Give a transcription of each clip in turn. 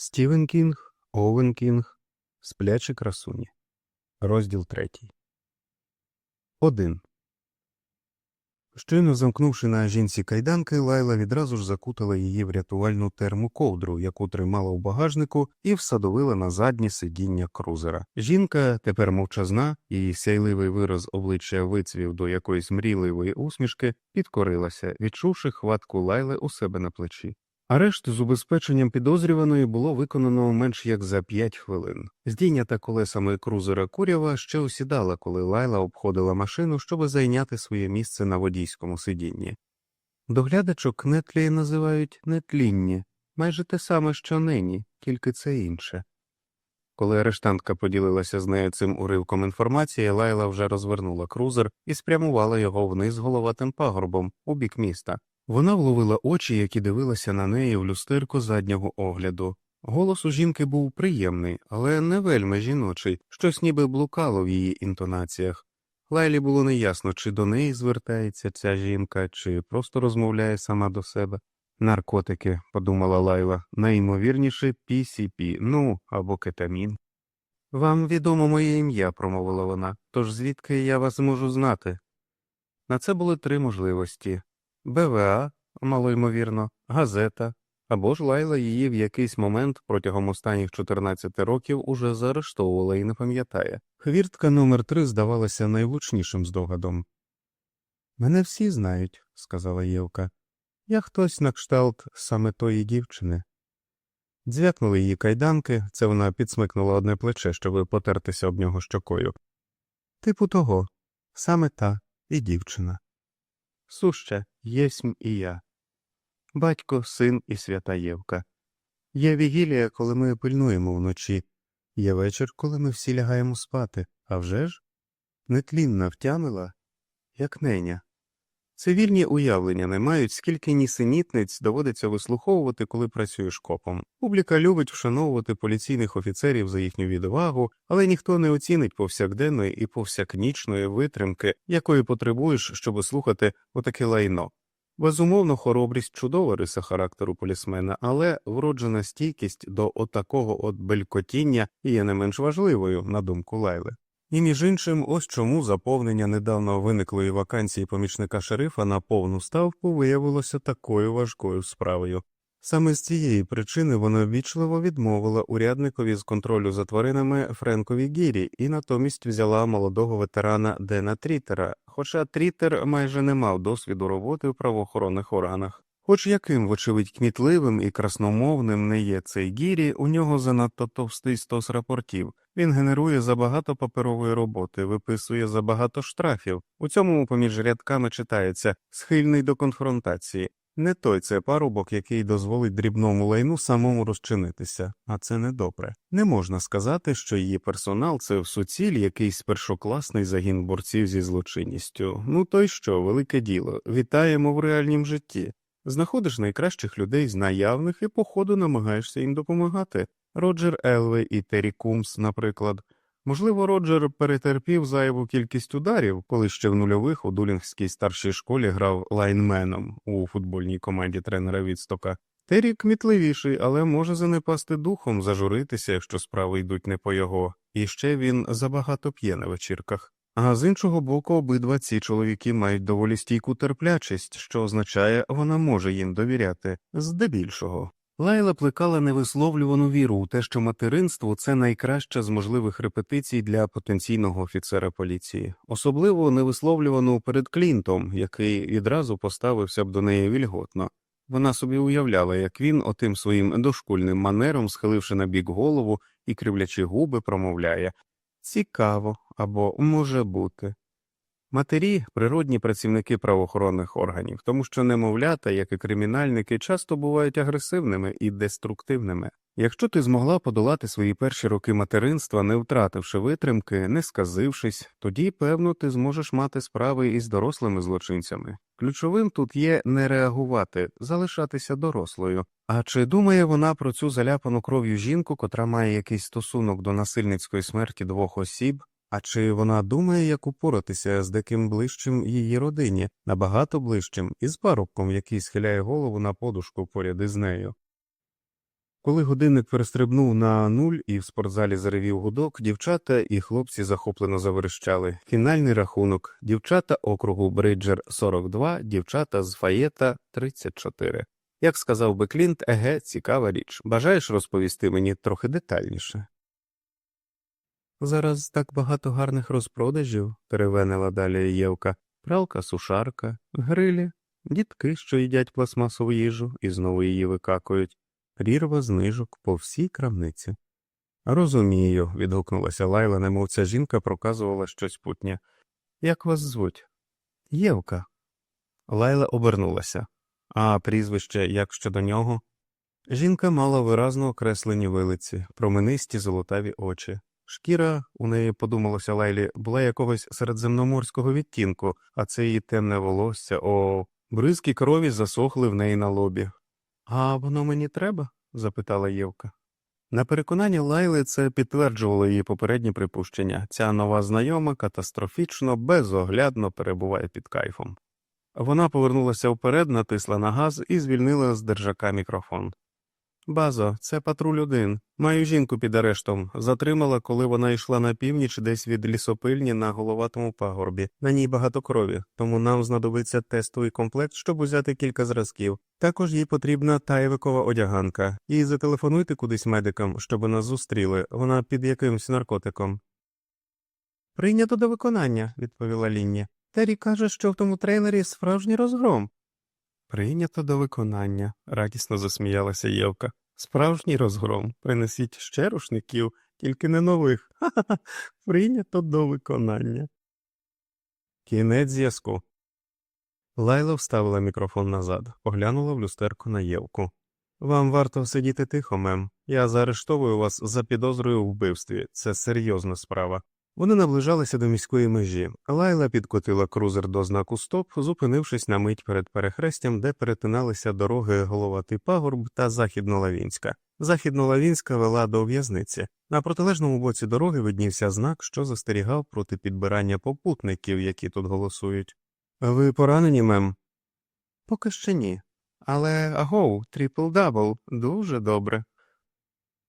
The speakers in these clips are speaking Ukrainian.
Стівен Кінг, Оуен Кінг, Сплячі красуні. Розділ третій. Один. Щойно замкнувши на жінці кайданки, Лайла відразу ж закутала її в рятувальну термоковдру, яку тримала у багажнику, і всадовила на заднє сидіння крузера. Жінка, тепер мовчазна, її сяйливий вираз обличчя вицвів до якоїсь мрійливої усмішки, підкорилася, відчувши хватку Лайли у себе на плечі. Арешт з убезпеченням підозрюваної було виконано менш як за п'ять хвилин. Здійнята колесами крузера курява ще осідала, коли Лайла обходила машину, щоб зайняти своє місце на водійському сидінні. Доглядачок нетлі називають нетлінні, майже те саме, що нині, тільки це інше. Коли арештантка поділилася з нею цим уривком інформації, Лайла вже розвернула крузер і спрямувала його вниз головатим пагорбом у бік міста. Вона вловила очі, які дивилися на неї в люстерку заднього огляду. Голос у жінки був приємний, але не вельми жіночий, щось ніби блукало в її інтонаціях. Лайлі було неясно, чи до неї звертається ця жінка, чи просто розмовляє сама до себе. Наркотики, подумала Лайла, найімовірніше PCP, ну або кетамін. Вам відомо моє ім'я, промовила вона, тож звідки я вас можу знати? На це були три можливості БВА, малоймовірно, газета, або ж Лайла її в якийсь момент протягом останніх 14 років уже заарештовувала і не пам'ятає. Хвіртка номер три здавалася найвлучнішим здогадом. Мене всі знають, сказала Євка. Я хтось на кшталт саме тої дівчини. Дзвякнули її кайданки, це вона підсмикнула одне плече, щоб потертися об нього щокою. Типу того, саме та і дівчина. Суща, єсмь і я. Батько, син і свята Євка. Є вігілія, коли ми пильнуємо вночі, є вечір, коли ми всі лягаємо спати, а вже ж нетлінна втямила, як неня. Цивільні уявлення не мають, скільки нісенітниць доводиться вислуховувати, коли працюєш копом. Публіка любить вшановувати поліційних офіцерів за їхню відвагу, але ніхто не оцінить повсякденної і повсякнічної витримки, якої потребуєш, щоб слухати отаке лайно. Безумовно, хоробрість чудова риса характеру полісмена, але вроджена стійкість до отакого от белькотіння є не менш важливою, на думку Лайли. І між іншим, ось чому заповнення недавно виниклої вакансії помічника шерифа на повну ставку виявилося такою важкою справою. Саме з цієї причини вона ввічливо відмовила урядникові з контролю за тваринами Френкові Гірі і натомість взяла молодого ветерана Дена Трітера, хоча Трітер майже не мав досвіду роботи в правоохоронних органах. Хоч яким, вочевидь, кмітливим і красномовним не є цей гірі, у нього занадто товстий стос рапортів. Він генерує забагато паперової роботи, виписує забагато штрафів. У цьому поміж рядками читається схильний до конфронтації. Не той це парубок, який дозволить дрібному лайну самому розчинитися, а це недобре. Не можна сказати, що її персонал це в суціль якийсь першокласний загін борців зі злочинністю. Ну то й що, велике діло. Вітаємо в реальнім житті. Знаходиш найкращих людей з наявних і, по ходу, намагаєшся їм допомагати. Роджер Елвей і Террі Кумс, наприклад. Можливо, Роджер перетерпів зайву кількість ударів, коли ще в нульових у Дулінгській старшій школі грав лайнменом у футбольній команді тренера Відстока. Террі кмітливіший, але може занепасти духом, зажуритися, якщо справи йдуть не по його, і ще він забагато п'є на вечірках. А з іншого боку, обидва ці чоловіки мають доволі стійку терплячість, що означає, вона може їм довіряти здебільшого. Лайла плекала невисловлювану віру у те, що материнство це найкраща з можливих репетицій для потенційного офіцера поліції, особливо невисловлювану перед Клінтом, який відразу поставився б до неї вільготно. Вона собі уявляла, як він отим своїм дошкульним манером, схиливши на бік голову і кривлячи губи, промовляє Цікаво або може бути. Матері природні працівники правоохоронних органів, тому що немовлята, як і кримінальники, часто бувають агресивними і деструктивними. Якщо ти змогла подолати свої перші роки материнства, не втративши витримки, не сказившись, тоді, певно, ти зможеш мати справи із дорослими злочинцями. Ключовим тут є не реагувати, залишатися дорослою. А чи думає вона про цю заляпану кров'ю жінку, котра має якийсь стосунок до насильницької смерті двох осіб? А чи вона думає, як упоратися з деким ближчим її родині, набагато ближчим, із парубком, який схиляє голову на подушку поряд із нею? Коли годинник перестрибнув на нуль і в спортзалі заревів гудок, дівчата і хлопці захоплено заверещали. Фінальний рахунок дівчата округу Бриджер 42, дівчата з Фаєта 34. Як сказав би Клінт, еге, цікава річ. Бажаєш розповісти мені трохи детальніше? Зараз так багато гарних розпродажів, перевенила далі Євка. Пралка, сушарка, грилі, дітки, що їдять пластмасову їжу і знову її викакують, прірва знижок по всій крамниці. Розумію, відгукнулася Лайла, немов ця жінка проказувала щось путнє. Як вас звуть? Євка. Лайла обернулася. А прізвище як щодо нього? Жінка мала виразно окреслені вилиці, променисті золотаві очі. Шкіра, у неї подумалося Лайлі, була якогось середземноморського відтінку, а це її темне волосся, о, бризки крові засохли в неї на лобі. А воно мені треба? запитала Євка. На переконання Лайли це підтверджувало її попередні припущення. Ця нова знайома катастрофічно, безоглядно перебуває під кайфом. Вона повернулася вперед, натисла на газ і звільнила з держака мікрофон. Базо, це патруль один. Маю жінку під арештом. Затримала, коли вона йшла на північ десь від лісопильні на головатому пагорбі. На ній багато крові, тому нам знадобиться тестовий комплект, щоб узяти кілька зразків. Також їй потрібна таєвикова одяганка. І зателефонуйте кудись медикам, щоб нас зустріли. Вона під якимсь наркотиком. Прийнято до виконання, відповіла Лінні. Террі каже, що в тому трейлері справжній розгром. Прийнято до виконання, радісно засміялася Євка. Справжній розгром. Принесіть ще рушників, тільки не нових. Ха-ха. Прийнято до виконання. Кінець зв'язку. Лайла вставила мікрофон назад, поглянула в люстерку на Євку. Вам варто сидіти тихо, мем. Я заарештовую вас за підозрою у вбивстві. Це серйозна справа. Вони наближалися до міської межі. Лайла підкотила крузер до знаку стоп, зупинившись на мить перед перехрестям, де перетиналися дороги Головатий пагорб та Західнолавінська. Західнолавінська вела до в'язниці. На протилежному боці дороги виднівся знак, що застерігав проти підбирання попутників, які тут голосують. Ви поранені, мем? Поки що ні. Але агоу, трипл-дабл, дуже добре.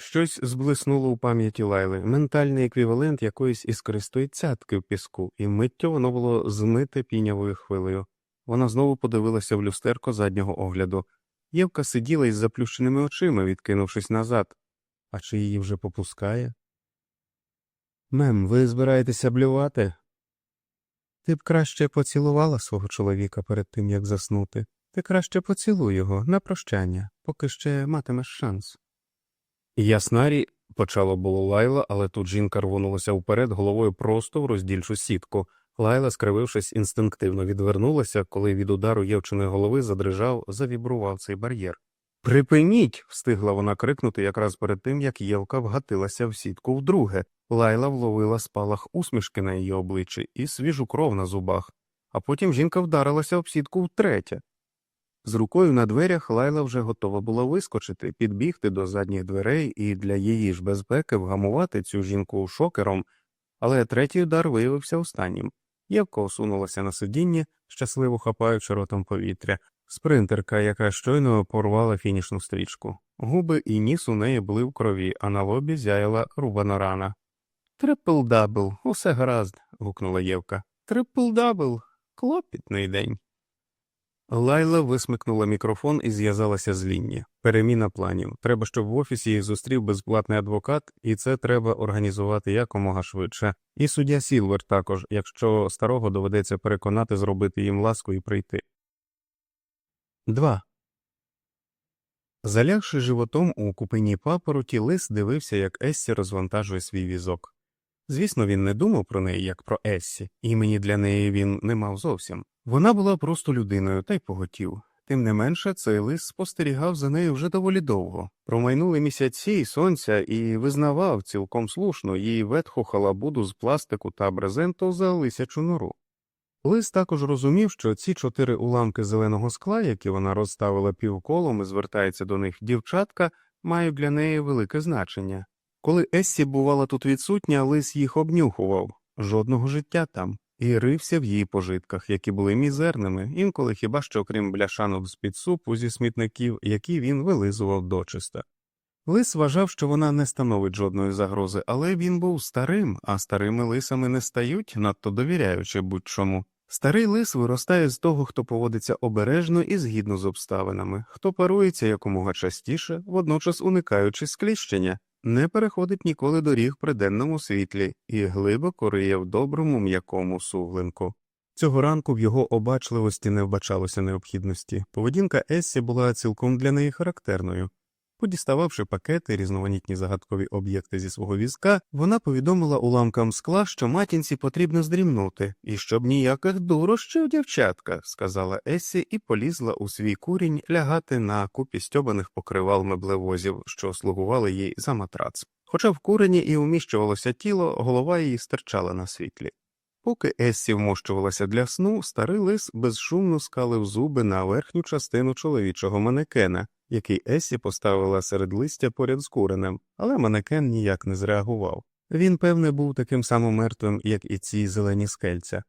Щось зблиснуло у пам'яті Лайли, ментальний еквівалент якоїсь іскристої цятки в піску, і миттю воно було змите пінявою хвилею. Вона знову подивилася в люстерко заднього огляду. Євка сиділа із заплющеними очима, відкинувшись назад. А чи її вже попускає? Мем, ви збираєтеся блювати? Ти б краще поцілувала свого чоловіка перед тим, як заснути. Ти краще поцілуй його на прощання, поки ще матимеш шанс. Яснарі, почало було Лайла, але тут жінка рвонулася вперед головою просто в роздільчу сітку. Лайла, скривившись, інстинктивно відвернулася, коли від удару Євчиної голови задрижав, завібрував цей бар'єр. Припиніть. встигла вона крикнути якраз перед тим, як Євка вгатилася в сітку вдруге. Лайла вловила спалах усмішки на її обличчі і свіжу кров на зубах, а потім жінка вдарилася об сітку втретє. З рукою на дверях Лайла вже готова була вискочити, підбігти до задніх дверей і для її ж безпеки вгамувати цю жінку шокером, але третій удар виявився останнім. Євка осунулася на сидіння, щасливо хапаючи ротом повітря, спринтерка, яка щойно порвала фінішну стрічку. Губи і ніс у неї були в крові, а на лобі зяяла рубана рана. Трипл дабл, усе гаразд. гукнула Євка. Трипл дабл, клопітний день. Лайла висмикнула мікрофон і зв'язалася з Лінні. Переміна планів. Треба, щоб в офісі їх зустрів безплатний адвокат, і це треба організувати якомога швидше. І суддя Сілвер також, якщо старого доведеться переконати зробити їм ласку і прийти. 2. Залягши животом у купині папороті, лис дивився, як Ессі розвантажує свій візок. Звісно, він не думав про неї як про Ессі, імені для неї він не мав зовсім. Вона була просто людиною та й поготів. Тим не менше, цей лис спостерігав за нею вже доволі довго. Промайнули місяці й сонця і визнавав цілком слушно її ветху халабуду з пластику та брезенту за лисячу нору. Лис також розумів, що ці чотири уламки зеленого скла, які вона розставила півколом і звертається до них дівчатка, мають для неї велике значення. Коли Ессі бувала тут відсутня, лис їх обнюхував жодного життя там, і рився в її пожитках, які були мізерними, інколи хіба що крім бляшанок з під супу зі смітників, які він вилизував дочиста. Лис вважав, що вона не становить жодної загрози, але він був старим, а старими лисами не стають, надто довіряючи будь-чому. Старий лис виростає з того, хто поводиться обережно і згідно з обставинами, хто парується якомога частіше, водночас уникаючи скліщення, не переходить ніколи доріг при денному світлі і глибоко риє в доброму м'якому суглинку. Цього ранку в його обачливості не вбачалося необхідності. Поведінка Ессі була цілком для неї характерною. Подістававши пакети, різноманітні загадкові об'єкти зі свого візка, вона повідомила уламкам скла, що матінці потрібно здрімнути, і щоб ніяких дурощів, дівчатка, сказала Ессі і полізла у свій курінь лягати на купі стьобаних покривал меблевозів, що слугували їй за матрац. Хоча в курені і уміщувалося тіло, голова її стирчала на світлі. Поки Ессі вмощувалася для сну, старий лис безшумно скалив зуби на верхню частину чоловічого манекена, який Есі поставила серед листя поряд з куренем, але манекен ніяк не зреагував. Він, певне, був таким самим мертвим, як і ці зелені скельця.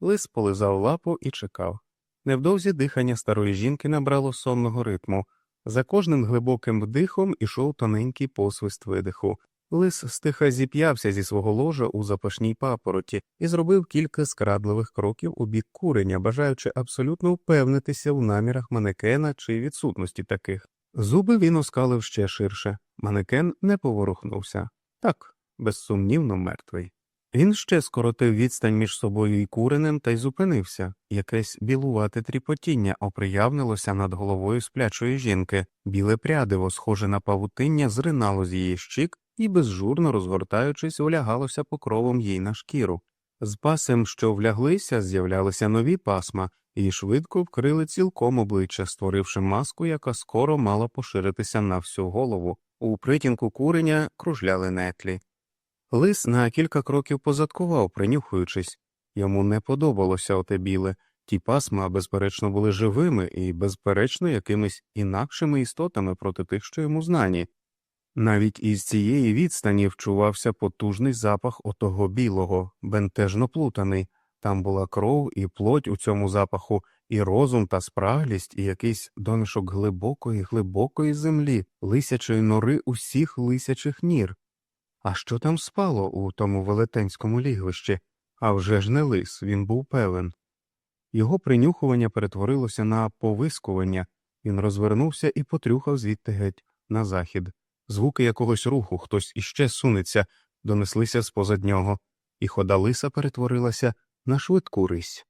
Лис полизав лапу і чекав. Невдовзі дихання старої жінки набрало сонного ритму. За кожним глибоким вдихом ішов тоненький посвист видиху. Лис стиха зіп'явся зі свого ложа у запашній папороті і зробив кілька скрадливих кроків у бік куреня, бажаючи абсолютно впевнитися в намірах манекена чи відсутності таких. Зуби він оскалив ще ширше. Манекен не поворухнувся. Так, безсумнівно мертвий. Він ще скоротив відстань між собою і куренем та й зупинився. Якесь білувате тріпотіння оприявнилося над головою сплячої жінки, біле прядиво, схоже на павутиння, зринало з її щік і, безжурно розгортаючись, улягалося покровом їй на шкіру. З пасем, що вляглися, з'являлися нові пасма і швидко вкрили цілком обличчя, створивши маску, яка скоро мала поширитися на всю голову. У притінку куреня кружляли нетлі. Лис на кілька кроків позадкував, принюхуючись. Йому не подобалося оте біле. Ті пасма, безперечно, були живими і, безперечно, якимись інакшими істотами проти тих, що йому знані. Навіть із цієї відстані вчувався потужний запах отого білого, бентежно плутаний. Там була кров і плоть у цьому запаху, і розум та спраглість, і якийсь домішок глибокої, глибокої землі, лисячої нори усіх лисячих нір. А що там спало у тому велетенському лігвищі? А вже ж не лис, він був певен. Його принюхування перетворилося на повискування, він розвернувся і потрюхав звідти геть на захід. Звуки якогось руху, хтось іще сунеться, донеслися з позад нього, і хода лиса перетворилася на швидку рись.